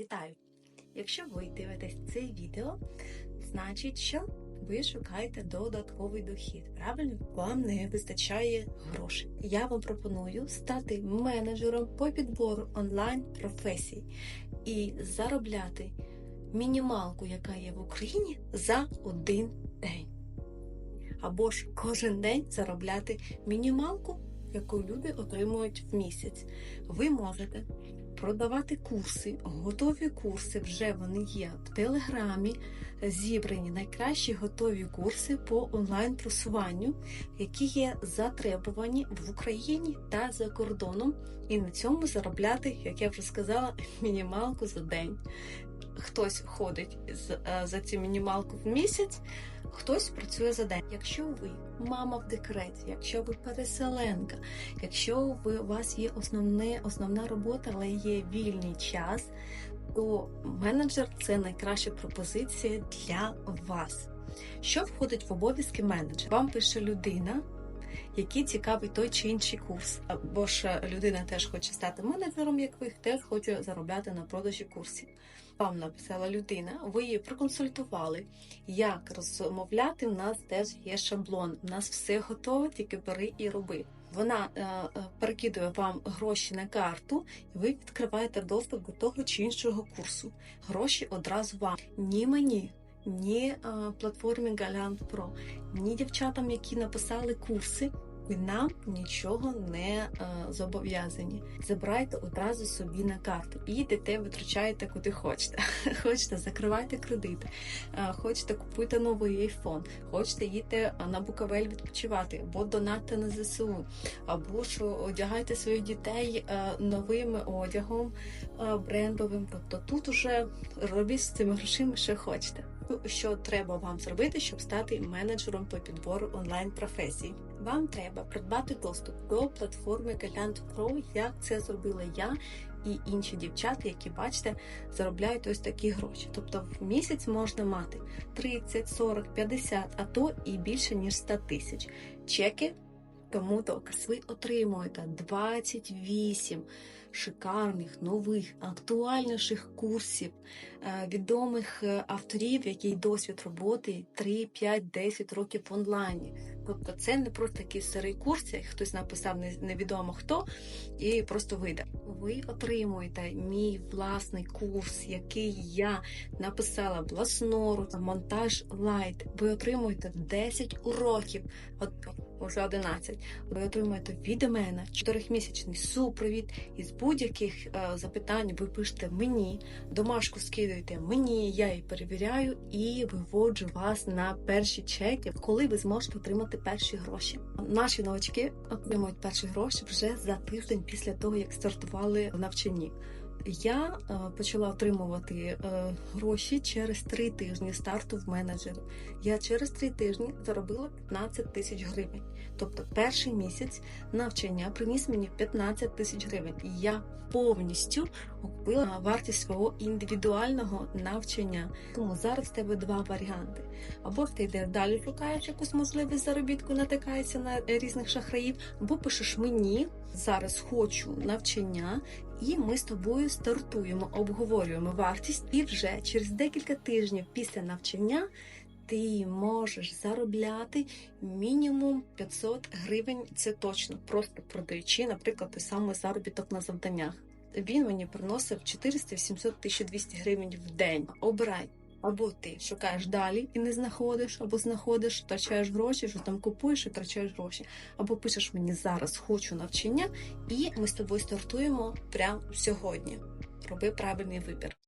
Вітаю! Якщо ви дивитесь це відео, значить, що ви шукаєте додатковий дохід. Правильно, вам не вистачає грошей. Я вам пропоную стати менеджером по підбору онлайн професій і заробляти мінімалку, яка є в Україні, за один день. Або ж кожен день заробляти мінімалку, яку люди отримують в місяць. Ви можете продавати курси, готові курси вже вони є в Телеграмі. Зібрані найкращі готові курси по онлайн-просуванню, які є затребувані в Україні та за кордоном, і на цьому заробляти, як я вже сказала, мінімалку за день. Хтось ходить за цю мінімалку в місяць, хтось працює за день. Якщо ви мама в декреті, якщо ви переселенка, якщо ви у вас є основне, основна робота, але є вільний час, то менеджер це найкраща пропозиція для вас. Що входить в обов'язки менеджера? Вам пише людина. Який цікавий той чи інший курс, або ж людина теж хоче стати менеджером, як ви теж хоче заробляти на продажі курсів. Вам написала людина, ви її проконсультували, як розмовляти. У нас теж є шаблон. У нас все готове, тільки бери і роби. Вона е, е, перекидує вам гроші на карту, і ви відкриваєте доступ до того чи іншого курсу. Гроші одразу вам. Ні мені, ні е, платформі Galant Pro, ні дівчатам, які написали курси. Ви нам нічого не е, зобов'язані. Забирайте одразу собі на карту і йдете, витрачаєте куди хочете. Хочете, закривайте кредити, е, хочете купуйте новий айфон, хочете їдьте на Буковель відпочивати, або донатьте на ЗСУ, або ж одягайте своїх дітей е, новим одягом е, брендовим. Тобто тут уже робіть з цими грошима, що хочете. Що треба вам зробити, щоб стати менеджером по підбору онлайн професій? Вам треба придбати доступ до платформи Galant Pro, як це зробила я і інші дівчата, які бачите, заробляють ось такі гроші. Тобто в місяць можна мати 30, 40, 50, а то і більше ніж 100 тисяч. Чеки. Тому доказ ви отримуєте 28 шикарних, нових, актуальніших курсів відомих авторів, які досвід роботи 3, 5, 10 років в онлайні. Тобто це не просто такий старий курс, як хтось написав невідомо хто, і просто вийде. Ви отримуєте мій власний курс, який я написала власноруч, монтаж лайт. Ви отримуєте 10 уроків. От вже 11. Ви отримуєте від мене 4-місячний супровід із будь-яких е, запитань. Ви пишете мені, домашку скидуєте мені, я її перевіряю і виводжу вас на перші чеки, коли ви зможете отримати перші гроші. Наші новачки отримують перші гроші вже за тиждень після того, як стартували в навчанні. Я е, почала отримувати е, гроші через три тижні старту в менеджері. Я через три тижні заробила 15 тисяч гривень. Тобто, перший місяць навчання приніс мені 15 тисяч гривень. І я повністю окупила вартість свого індивідуального навчання. Тому зараз в тебе два варіанти: або ти йдеш далі, шукаєш якусь можливість заробітку, натикаєшся на різних шахраїв, або пишеш мені зараз хочу навчання. І ми з тобою стартуємо, обговорюємо вартість, і вже через декілька тижнів після навчання ти можеш заробляти мінімум 500 гривень. Це точно, просто продаючи, наприклад, той самий заробіток на завданнях. Він мені приносив 400, 700, 1200 гривень в день. Обирай. Або ти шукаєш далі і не знаходиш, або знаходиш, втрачаєш гроші, що там купуєш і втрачаєш гроші. Або пишеш мені зараз хочу навчання, і ми з тобою стартуємо прямо сьогодні. Роби правильний вибір.